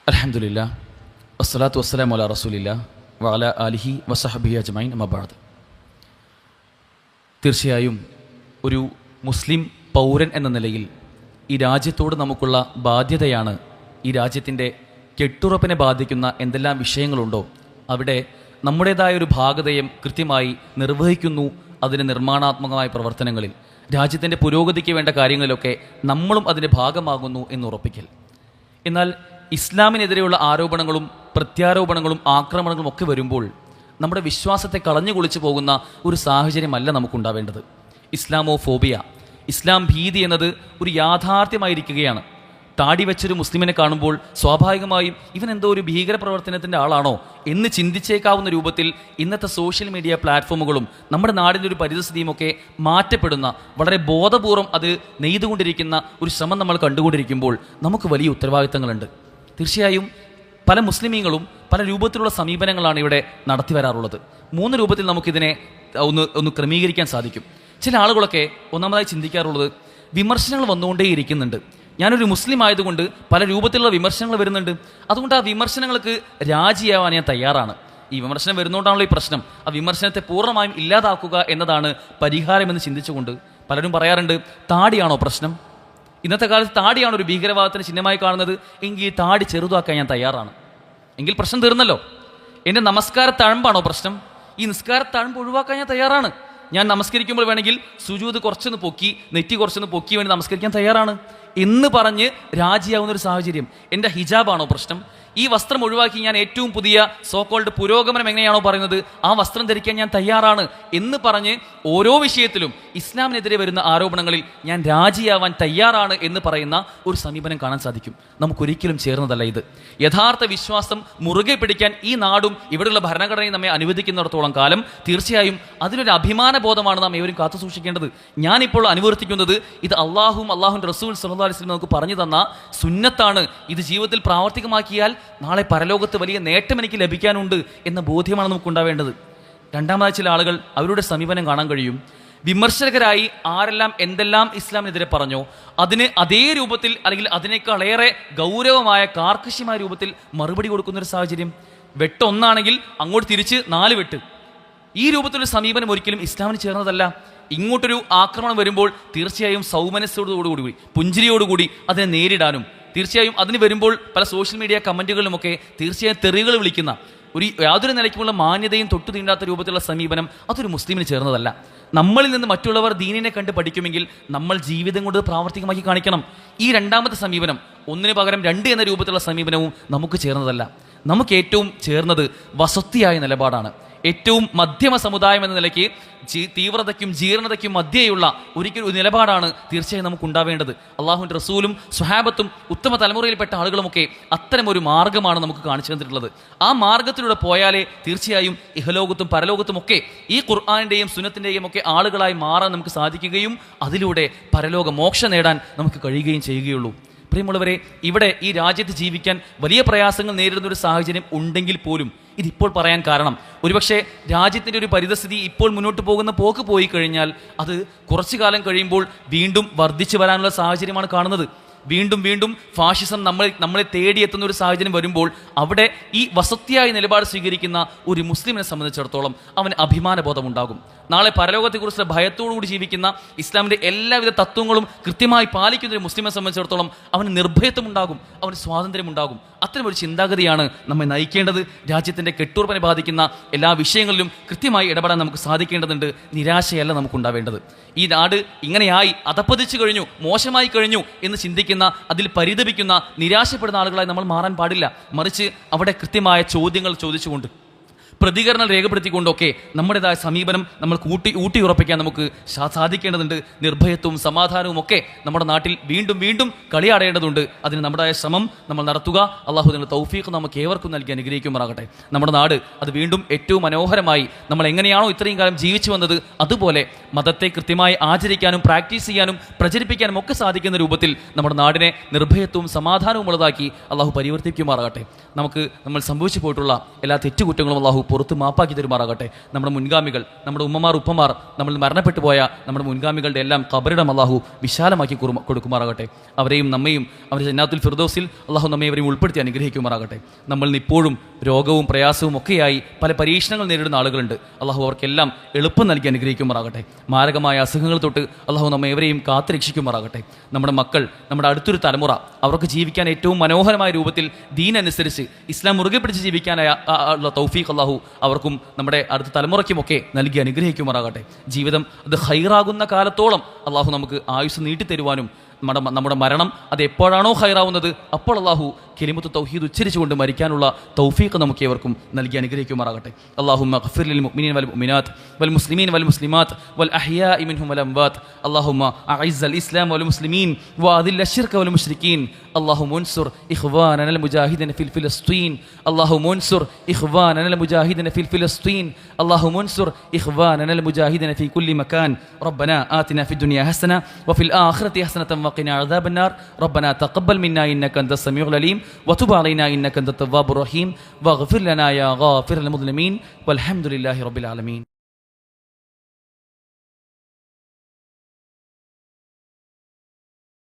അലഹമുല്ല വസ്സലാത്തു വസ്സലാം അല റസൂലില്ല വഅല അലിഹി വസഹബി അജ്മൈൻ മബാദ് തീർച്ചയായും ഒരു മുസ്ലിം പൗരൻ എന്ന നിലയിൽ ഈ രാജ്യത്തോട് നമുക്കുള്ള ബാധ്യതയാണ് ഈ രാജ്യത്തിന്റെ കെട്ടുറപ്പിനെ ബാധിക്കുന്ന എന്തെല്ലാം വിഷയങ്ങളുണ്ടോ? അവിടെ നമ്മുടേതായ ഒരു ഭാഗതയും കൃത്യമായി നിർവഹിക്കുന്നു അതിന് നിർമ്മാണാത്മകമായ പ്രവർത്തനങ്ങളിൽ. രാജ്യത്തിന്റെ പുരോഗതിക്ക് വേണ്ട കാര്യങ്ങളിലൊക്കെ നമ്മളും അതിന്റെ ഭാഗമാകുന്നു എന്ന് ഉറപ്പിക്കൽ. എന്നാൽ ഇസ്ലാമിനെതിരെയുള്ള ആരോപണങ്ങളും പ്രത്യാരോപണങ്ങളും ആക്രമണങ്ങളും ഒക്കെ വരുമ്പോൾ നമ്മുടെ വിശ്വാസത്തെ കളഞ്ഞു കുളിച്ചു പോകുന്ന ഒരു സാഹചര്യമല്ല നമുക്കുണ്ടാവേണ്ടത്. ഇസ്ലാമോ ഫോബിയ ഇസ്ലാം ഭീതി എന്നത് ഒരു യാഥാർത്ഥ്യമായിരിക്കുകയാണ്. താടി വെച്ചൊരു മുസ്ലിമിനെ കാണുമ്പോൾ സ്വാഭാവികമായും ഇവൻ എന്തോ ഒരു ഭീകരപ്രവർത്തനത്തിന്റെ ആളാണോ എന്ന് ചിന്തിച്ചേക്കാവുന്ന രൂപത്തിൽ ഇന്നത്തെ സോഷ്യൽ മീഡിയ പ്ലാറ്റ്ഫോമുകളും നമ്മുടെ നാടിന്റെ ഒരു പരിതസ്ഥിതിയും ഒക്കെ മാറ്റപ്പെടുന്ന വളരെ ബോധപൂർവം അത് നെയ്തുകൊണ്ടിരിക്കുന്ന ഒരു ശ്രമം നമ്മൾ കണ്ടുകൊണ്ടിരിക്കുമ്പോൾ നമുക്ക് വലിയ ഉത്തരവാദിത്തങ്ങളുണ്ട്. തീർച്ചയായും പല മുസ്ലിമീങ്ങളും പല രൂപത്തിലുള്ള സമീപനങ്ങളാണ് ഇവിടെ നടത്തി വരാറുള്ളത്. മൂന്ന് രൂപത്തിൽ നമുക്കിതിനെ ഒന്ന് ഒന്ന് ക്രമീകരിക്കാൻ സാധിക്കും. ചില ആളുകളൊക്കെ ഒന്നാമതായി ചിന്തിക്കാറുള്ളത് വിമർശനങ്ങൾ വന്നുകൊണ്ടേയിരിക്കുന്നുണ്ട്. ഞാനൊരു മുസ്ലിം ആയതുകൊണ്ട് പല രൂപത്തിലുള്ള വിമർശനങ്ങൾ വരുന്നുണ്ട്. അതുകൊണ്ട് ആ വിമർശനങ്ങൾക്ക് രാജിയാവാൻ ഞാൻ തയ്യാറാണ്. ഈ വിമർശനം വരുന്നതുകൊണ്ടാണല്ലോ ഈ പ്രശ്നം. ആ വിമർശനത്തെ പൂർണമായും ഇല്ലാതാക്കുക എന്നതാണ് പരിഹാരമെന്ന് ചിന്തിച്ചുകൊണ്ട് പലരും പറയാറുണ്ട് താടിയാണോ പ്രശ്നം? ഇന്നത്തെ കാലത്ത് താടിയാണ് ഒരു ഭീകരവാദത്തിന് ചിഹ്നമായി കാണുന്നത്. എങ്കിൽ താടി ചെറുതാക്കാൻ ഞാൻ തയ്യാറാണ്. എങ്കിൽ പ്രശ്നം തീർന്നല്ലോ. എന്റെ നമസ്കാര തഴമ്പാണോ പ്രശ്നം? ഈ നിസ്കാര തഴമ്പ് ഒഴിവാക്കാൻ ഞാൻ തയ്യാറാണ്. ഞാൻ നമസ്കരിക്കുമ്പോൾ വേണമെങ്കിൽ സുജൂത് കുറച്ചൊന്ന് പൊക്കി നെറ്റി കുറച്ചൊന്ന് പൊക്കി വേണ്ടി നമസ്കരിക്കാൻ തയ്യാറാണ്. എന്ന് പറഞ്ഞ് രാജിയാവുന്ന ഒരു സാഹചര്യം. എന്റെ ഹിജാബാണോ പ്രശ്നം? ഈ വസ്ത്രം ഒഴിവാക്കി ഞാൻ ഏറ്റവും പുതിയ സോക്കോൾഡ് പുരോഗമനം എങ്ങനെയാണോ പറയുന്നത് ആ വസ്ത്രം ധരിക്കാൻ ഞാൻ തയ്യാറാണ് എന്ന് പറഞ്ഞ് ഓരോ വിഷയത്തിലും ഇസ്ലാമിനെതിരെ വരുന്ന ആരോപണങ്ങളിൽ ഞാൻ രാജിയാവാൻ തയ്യാറാണ് എന്ന് പറയുന്ന ഒരു സമീപനം കാണാൻ സാധിക്കും. നമുക്കൊരിക്കലും ചേർന്നതല്ല ഇത്. യഥാർത്ഥ വിശ്വാസം മുറുകെ പിടിക്കാൻ ഈ നാടും ഇവിടെയുള്ള ഭരണഘടനയും നമ്മെ അനുവദിക്കുന്നിടത്തോളം കാലം തീർച്ചയായും അതിലൊരു അഭിമാന ബോധമാണ് നാം ഏവരും കാത്തു സൂക്ഷിക്കേണ്ടത്. ഞാനിപ്പോൾ അനുവർത്തിക്കുന്നത് ഇത് അള്ളാഹും അള്ളാഹും റസൂൽ സല്ലല്ലാഹു അലൈഹി വസല്ലം നമുക്ക് പറഞ്ഞു തന്ന സുന്നത്താണ്. ഇത് ജീവിതത്തിൽ പ്രാവർത്തികമാക്കിയാൽ നാളെ പരലോകത്ത് വലിയ നേട്ടം എനിക്ക് ലഭിക്കാനുണ്ട് എന്ന ബോധ്യമാണ് നമുക്ക് ഉണ്ടാവേണ്ടത് രണ്ടാമതായി ചില ആളുകൾ അവരുടെ സമീപനം കാണാൻ കഴിയും. വിമർശകരായി ആരെല്ലാം എന്തെല്ലാം ഇസ്ലാമിനെതിരെ പറഞ്ഞോ അതിന് അതേ രൂപത്തിൽ അല്ലെങ്കിൽ അതിനേക്കാളേറെ ഗൗരവമായ കാർക്കശ്യമായ രൂപത്തിൽ മറുപടി കൊടുക്കുന്ന ഒരു സാഹചര്യം വെട്ടൊന്നാണെങ്കിൽ അങ്ങോട്ട് തിരിച്ച് നാല് വെട്ട്. ഈ രൂപത്തിലൊരു സമീപനം ഒരിക്കലും ഇസ്ലാമിന് ചേർന്നതല്ല. ഇങ്ങോട്ടൊരു ആക്രമണം വരുമ്പോൾ തീർച്ചയായും സൗമനസ്സോടുകൂടി പുഞ്ചിരിയോടുകൂടി അതിനെ നേരിടാനും തീർച്ചയായും അതിന് വരുമ്പോൾ പല സോഷ്യൽ മീഡിയ കമന്റുകളിലുമൊക്കെ തീർച്ചയായും തെറികൾ വിളിക്കുന്ന ഒരു യാതൊരു നിലയ്ക്കുമുള്ള മാന്യതയും തൊട്ടു തീണ്ടാത്ത രൂപത്തിലുള്ള സമീപനം അതൊരു മുസ്ലിമിന് ചേർന്നതല്ല. നമ്മളിൽ നിന്ന് മറ്റുള്ളവർ ദീനിനെ കണ്ട് പഠിക്കുമെങ്കിൽ നമ്മൾ ജീവിതം കൊണ്ട് പ്രാവർത്തികമാക്കി കാണിക്കണം. ഈ രണ്ടാമത്തെ സമീപനം ഒന്നിന് പകരം രണ്ട് എന്ന രൂപത്തിലുള്ള സമീപനവും നമുക്ക് ചേർന്നതല്ല. നമുക്ക് ഏറ്റവും ചേർന്നത് വസത്തിയായ നിലപാടാണ്. ഏറ്റവും മധ്യമ സമുദായം എന്ന നിലയ്ക്ക് തീവ്രതയ്ക്കും ജീർണതയ്ക്കും മധ്യേയുള്ള ഒരിക്കലും ഒരു നിലപാടാണ് തീർച്ചയായും നമുക്ക് ഉണ്ടാവേണ്ടത് അള്ളാഹുവിന്റെ റസൂലും സ്വഹാബത്തും ഉത്തമ തലമുറയിൽപ്പെട്ട ആളുകളുമൊക്കെ അത്തരമൊരു ഒരു മാർഗമാണ് നമുക്ക് കാണിച്ചു തന്നിട്ടുള്ളത്. ആ മാർഗത്തിലൂടെ പോയാലേ തീർച്ചയായും ഇഹലോകത്തും പരലോകത്തുമൊക്കെ ഈ ഖുർആാനിന്റെയും സുനത്തിന്റെയും ഒക്കെ ആളുകളായി മാറാൻ നമുക്ക് സാധിക്കുകയും അതിലൂടെ പരലോക മോക്ഷം നേടാൻ നമുക്ക് കഴിയുകയും ചെയ്യുകയുള്ളൂ. പ്രിയമുള്ളവരെ ഇവിടെ ഈ രാജ്യത്ത് ജീവിക്കാൻ വലിയ പ്രയാസങ്ങൾ നേരിടുന്ന ഒരു സാഹചര്യം ഉണ്ടെങ്കിൽ പോലും ഇതിപ്പോൾ പറയാൻ കാരണം. ഒരുപക്ഷെ രാജ്യത്തിന്റെ ഒരു പരിതസ്ഥിതി ഇപ്പോൾ മുന്നോട്ട് പോകുന്ന പോക്ക് പോയി കഴിഞ്ഞാൽ അത് കുറച്ചു കാലം കഴിയുമ്പോൾ വീണ്ടും വർദ്ധിച്ചു വരാനുള്ള സാഹചര്യമാണ് കാണുന്നത്. വീണ്ടും വീണ്ടും ഫാഷിസം നമ്മൾ നമ്മളെ തേടിയെത്തുന്ന ഒരു സാഹചര്യം വരുമ്പോൾ അവിടെ ഈ വസത്തിയായ നിലപാട് സ്വീകരിക്കുന്ന ഒരു മുസ്ലിമിനെ സംബന്ധിച്ചിടത്തോളം അവന് അഭിമാനബോധം ഉണ്ടാകും നാളെ പരലോകത്തെക്കുറിച്ചുള്ള ഭയത്തോടുകൂടി ജീവിക്കുന്ന ഇസ്ലാമിന്റെ എല്ലാവിധ തത്വങ്ങളും കൃത്യമായി പാലിക്കുന്ന ഒരു മുസ്ലിമിനെ സംബന്ധിച്ചിടത്തോളം അവന് നിർഭയത്വം ഉണ്ടാകും അവന് സ്വാതന്ത്ര്യം ഉണ്ടാകും അത്തരമൊരു ചിന്താഗതിയാണ് നമ്മെ നയിക്കേണ്ടത്. രാജ്യത്തിന്റെ കെട്ടുറപ്പിനെ ബാധിക്കുന്ന എല്ലാ വിഷയങ്ങളിലും കൃത്യമായി ഇടപെടാൻ നമുക്ക് സാധിക്കേണ്ടതുണ്ട്. നിരാശയല്ല നമുക്കുണ്ടാവേണ്ടത്. ഈ നാട് ഇങ്ങനെയായി അതപ്പതിച്ചു കഴിഞ്ഞു മോശമായി കഴിഞ്ഞു എന്ന് ചിന്തിക്കുന്ന അതിൽ പരിതപിക്കുന്ന നിരാശപ്പെടുന്ന ആളുകളായി നമ്മൾ മാറാൻ പാടില്ല. മറിച്ച് അവിടെ കൃത്യമായ ചോദ്യങ്ങൾ ചോദിച്ചുകൊണ്ട് പ്രതികരണം രേഖപ്പെടുത്തിക്കൊണ്ടൊക്കെ നമ്മുടേതായ സമീപനം നമ്മൾ കൂട്ടി ഊട്ടി ഉറപ്പിക്കാൻ നമുക്ക് സാധിക്കേണ്ടതുണ്ട്. നിർഭയത്വവും സമാധാനവും ഒക്കെ നമ്മുടെ നാട്ടിൽ വീണ്ടും വീണ്ടും കളിയാടേണ്ടതുണ്ട്. അതിന് നമ്മുടേതായ ശ്രമം നമ്മൾ നടത്തുക. അള്ളാഹു തൗഫീഖ് നമുക്ക് ഏവർക്കും നൽകി അനുഗ്രഹിക്കുമാറാകട്ടെ. നമ്മുടെ നാട് അത് വീണ്ടും ഏറ്റവും മനോഹരമായി നമ്മൾ എങ്ങനെയാണോ ഇത്രയും കാലം ജീവിച്ചു വന്നത് അതുപോലെ മതത്തെ കൃത്യമായി ആചരിക്കാനും പ്രാക്ടീസ് ചെയ്യാനും പ്രചരിപ്പിക്കാനും ഒക്കെ സാധിക്കുന്ന രൂപത്തിൽ നമ്മുടെ നാടിനെ നിർഭയത്വവും സമാധാനവും ഉള്ളതാക്കി അള്ളാഹു പരിവർത്തിക്കുമാറാകട്ടെ. നമുക്ക് നമ്മൾ സംഭവിച്ചു പോയിട്ടുള്ള എല്ലാ തെറ്റുകുറ്റങ്ങളും അള്ളാഹു പുറത്ത് മാപ്പാക്കി തരുമാറാകട്ടെ. നമ്മുടെ മുൻഗാമികൾ നമ്മുടെ ഉമ്മമാർ ഉപ്പമാർ നമ്മൾ മരണപ്പെട്ടു പോയ നമ്മുടെ മുൻഗാമികളുടെ എല്ലാം കബറിടം അള്ളാഹു വിശാലമാക്കി കൊടുക്കുമാറാകട്ടെ. അവരെയും നമ്മയും അവർ ജന്നാത്തുൽ ഫിർദോസിൽ അള്ളാഹു നമ്മെ അവരെയും ഉൾപ്പെടുത്തി അനുഗ്രഹിക്കുമാറാകട്ടെ. നമ്മൾ ഇപ്പോഴും രോഗവും പ്രയാസവും ഒക്കെയായി പല പരീക്ഷണങ്ങൾ നേരിടുന്ന ആളുകളുണ്ട്. അള്ളാഹു അവർക്കെല്ലാം എളുപ്പം നൽകി അനുഗ്രഹിക്കുമാറാകട്ടെ. മാരകമായ അസുഖങ്ങൾ തൊട്ട് അള്ളാഹു നമ്മെ എവരെയും കാത്തു രക്ഷിക്കുമാറാകട്ടെ. നമ്മുടെ മക്കൾ നമ്മുടെ അടുത്തൊരു തലമുറ അവർക്ക് ജീവിക്കാൻ ഏറ്റവും മനോഹരമായ രൂപത്തിൽ ദീനനുസരിച്ച് ഇസ്ലാം മുറുകെ പിടിച്ച് ജീവിക്കാനായ ഉള്ള തൗഫീഖ് അള്ളാഹു അവർക്കും നമ്മുടെ അടുത്ത തലമുറയ്ക്കുമൊക്കെ നൽകി അനുഗ്രഹിക്കുമാറാകട്ടെ. ജീവിതം അത് ഹൈറാകുന്ന കാലത്തോളം അള്ളാഹു നമുക്ക് ആയുസ് നീട്ടിത്തരുവാനും നമ്മുടെ നമ്മുടെ മരണം അത് എപ്പോഴാണോ ഹൈറാവുന്നത് അപ്പോൾ അള്ളാഹു കിലിമത്ത് തൗഹീദ് ഉച്ചരിച്ചുകൊണ്ട് മരിക്കാനുള്ള തൗഫീഖ് നമുക്ക് ഏവർക്കും നൽകി അനുഗ്രഹിക്കുമാറാകട്ടെ. അള്ളാഹു മഖ്ഫിറിൽ മുഅ്മിനീൻ വൽ മുഅ്മിനാത്ത് വൽ മുസ്ലിമീൻ വൽ മുസ്ലിമാത്ത് വൽ അഹ്യാഇ മിൻഹും വൽ അംവാത്ത്. അള്ളാഹുമ്മ അഇസ്സൽ ഇസ്ലാം വൽ മുസ്ലിമീൻ വഅദില്ല ശിർക വൽ മുശ്രിക്കീൻ. اللهم انصر إخواننا المجاهدين في فلسطين اللهم انصر إخواننا المجاهدين في فلسطين اللهم انصر إخواننا المجاهدين في كل مكان. ربنا آتنا في الدنيا حسنة وفي الآخرة حسنة وقنا عذاب النار. ربنا تقبل منا إنك أنت السميع العليم وتب علينا إنك أنت التواب الرحيم. واغفر لنا يا غافر المظلمين. والحمد لله رب العالمين.